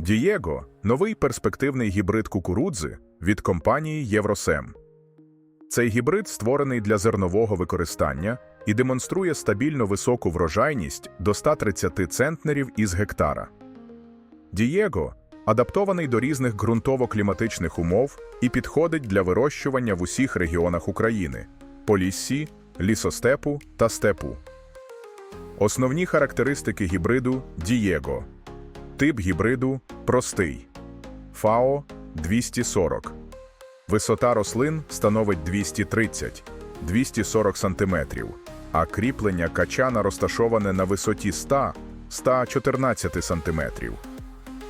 Дієго новий перспективний гібрид кукурудзи від компанії Євросем. Цей гібрид створений для зернового використання і демонструє стабільно високу врожайність до 130 центнерів із гектара. Дієго адаптований до різних ґрунтово-кліматичних умов і підходить для вирощування в усіх регіонах України поліссі, лісостепу та степу. Основні характеристики гібриду Дієго. Тип гібриду простий. ФАО 240. Висота рослин становить 230-240 см, а кріплення качана розташоване на висоті 100-114 см.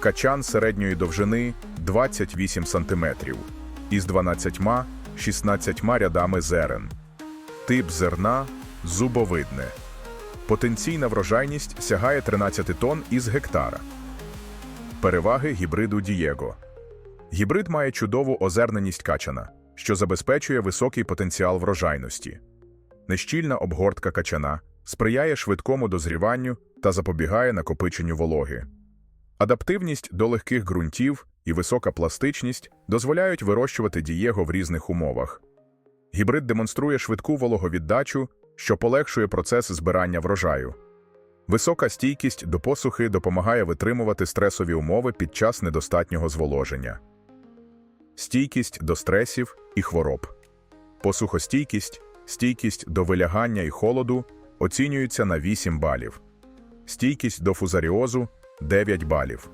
Качан середньої довжини 28 см із 12-16 рядами зерен. Тип зерна зубовидне. Потенційна врожайність сягає 13 тонн із гектара. Переваги гібриду Дієго. Гібрид має чудову озерненість качана, що забезпечує високий потенціал врожайності. Нещільна обгортка качана сприяє швидкому дозріванню та запобігає накопиченню вологи. Адаптивність до легких ґрунтів і висока пластичність дозволяють вирощувати дієго в різних умовах. Гібрид демонструє швидку вологовіддачу, що полегшує процес збирання врожаю. Висока стійкість до посухи допомагає витримувати стресові умови під час недостатнього зволоження. Стійкість до стресів і хвороб. Посухостійкість, стійкість до вилягання і холоду оцінюються на 8 балів. Стійкість до фузаріозу 9 балів.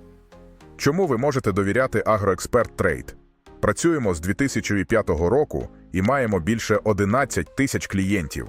Чому ви можете довіряти Агроексперт Трейд? Працюємо з 2005 року і маємо більше 11 тисяч клієнтів.